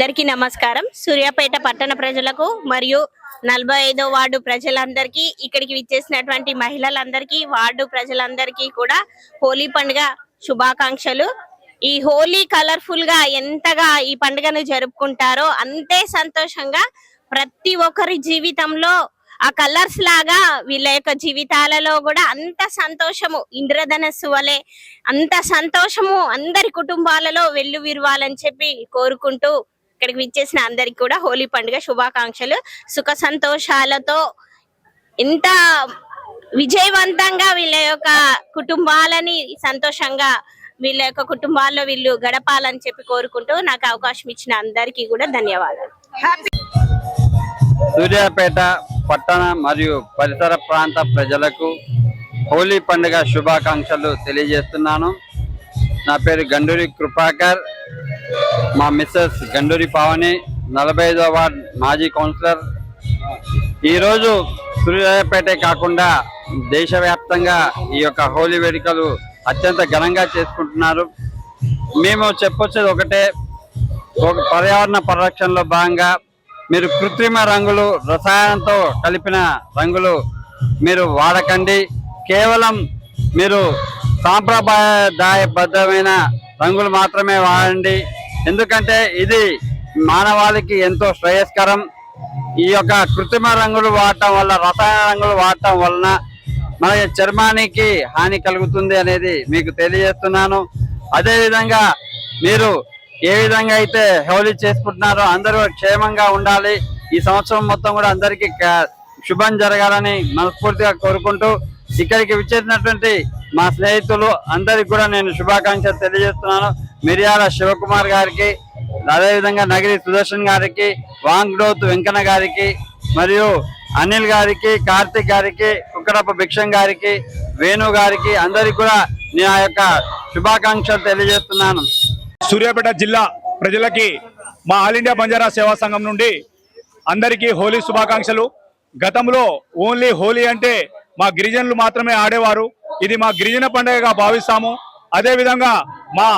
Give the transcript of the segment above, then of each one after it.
అందరికీ నమస్కారం. సూర్యాపేట పట్టణ ప్రజలకు మరియు నలభై ఐదో వార్డు ప్రజలందరికీ ఇక్కడికి విచ్చేసినటువంటి మహిళలందరికీ వార్డు ప్రజలందరికీ కూడా హోలీ పండుగ శుభాకాంక్షలు. ఈ హోలీ కలర్ఫుల్గా ఎంతగా ఈ పండుగను జరుపుకుంటారో అంతే సంతోషంగా ప్రతి ఒక్కరి జీవితంలో ఆ కలర్స్ లాగా వీళ్ళ యొక్క జీవితాలలో కూడా అంత సంతోషము ఇంద్రధనస్సు వలె అంత సంతోషము అందరి కుటుంబాలలో వెల్లు విరవాలని చెప్పి కోరుకుంటూ ఇక్కడికి విచ్చేసిన అందరికి కూడా హోలీ పండుగ శుభాకాంక్షలు. సుఖ సంతోషాలతో ఎంత విజయవంతంగా వీళ్ళ యొక్క కుటుంబాలని సంతోషంగా వీళ్ళ యొక్క కుటుంబాల్లో వీళ్ళు గడపాలని చెప్పి కోరుకుంటూ నాకు అవకాశం ఇచ్చిన అందరికీ కూడా ధన్యవాదాలు. సూర్యాపేట పట్టణ మరియు పరిసర ప్రాంత ప్రజలకు హోలీ పండుగ శుభాకాంక్షలు తెలియజేస్తున్నాను. నా పేరు గండూరి కృపాకర్. మా మిస్సెస్ గండూరి పావని నలభై ఐదో వార్డ్ మాజీ కౌన్సిలర్. ఈరోజు సూర్యాపేటే కాకుండా దేశవ్యాప్తంగా ఈ యొక్క హోలీ వేడుకలు అత్యంత ఘనంగా చేసుకుంటున్నారు. మేము చెప్పొచ్చేది ఒకటే ఒక పర్యావరణ పరిరక్షణలో భాగంగా మీరు కృత్రిమ రంగులు రసాయనంతో కలిపిన రంగులు మీరు వాడకండి. కేవలం మీరు సాంప్రదాయబద్ధమైన రంగులు మాత్రమే వాడండి. ఎందుకంటే ఇది మానవాళికి ఎంతో శ్రేయస్కరం. ఈ యొక్క కృత్రిమ రంగులు వాడటం వల్ల రసాయన రంగులు వాడటం వలన మన చర్మానికి హాని కలుగుతుంది అనేది మీకు తెలియజేస్తున్నాను. అదేవిధంగా మీరు ఏ విధంగా అయితే హోలీ చేసుకుంటున్నారో అందరూ క్షేమంగా ఉండాలి. ఈ సంవత్సరం మొత్తం కూడా అందరికీ క- శుభం జరగాలని మనస్ఫూర్తిగా కోరుకుంటూ ఇక్కడికి విచ్చేసినటువంటి మా స్నేహితులు అందరికి కూడా నేను శుభాకాంక్షలు తెలియజేస్తున్నాను. మిర్యాల శివకుమార్ గారికి అదేవిధంగా నగిరి సుదర్శన్ గారికి వాంగ్డోత్ వెంకన్న గారికి మరియు అనిల్ గారికి కార్తిక్ గారికి కుక్కడప్ప భిక్షం గారికి వేణు గారికి అందరికి కూడా నేను ఆ యొక్క శుభాకాంక్షలు తెలియజేస్తున్నాను. సూర్యాపేట జిల్లా ప్రజలకి మా ఆల్ ఇండియా బంజారా సేవా సంఘం నుండి అందరికీ హోలీ శుభాకాంక్షలు. గతంలో ఓన్లీ హోలీ అంటే మా గిరిజనులు మాత్రమే ఆడేవారు. ఇది మా గిరిజన పండుగగా భావిస్తాము. అదేవిధంగా మా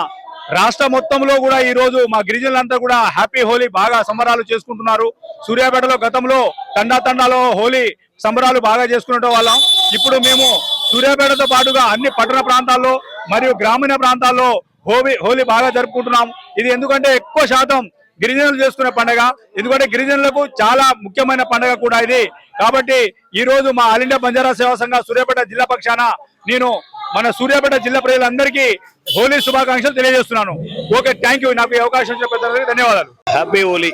రాష్ట్ర మొత్తంలో కూడా ఈ రోజు మా గిరిజనులంతా కూడా హ్యాపీ హోలీ బాగా సంబరాలు చేసుకుంటున్నారు. సూర్యాపేటలో గతంలో తండా తండాలో హోలీ సంబరాలు బాగా చేసుకునే వాళ్ళం. ఇప్పుడు మేము సూర్యాపేటతో పాటుగా అన్ని పట్టణ ప్రాంతాల్లో మరియు గ్రామీణ ప్రాంతాల్లో హోలీ హోలీ బాగా జరుపుకుంటున్నాం. ఇది ఎందుకంటే ఎక్కువ శాతం గిరిజనులు చేసుకునే పండుగ. ఎందుకంటే గిరిజనులకు చాలా ముఖ్యమైన పండుగ కూడా ఇది. కాబట్టి ఈ రోజు మా ఆల్ ఇండియా బంజారా సేవా సంఘ సూర్యాపేట జిల్లా పక్షాన నేను మన సూర్యాపేట జిల్లా ప్రజలందరికీ హోలీ శుభాకాంక్షలు తెలియజేస్తున్నాను. ఓకే థ్యాంక్ యూ నాకు ఈ అవకాశం చెప్పేందుకు ధన్యవాదాలు. హ్యాపీ హోలీ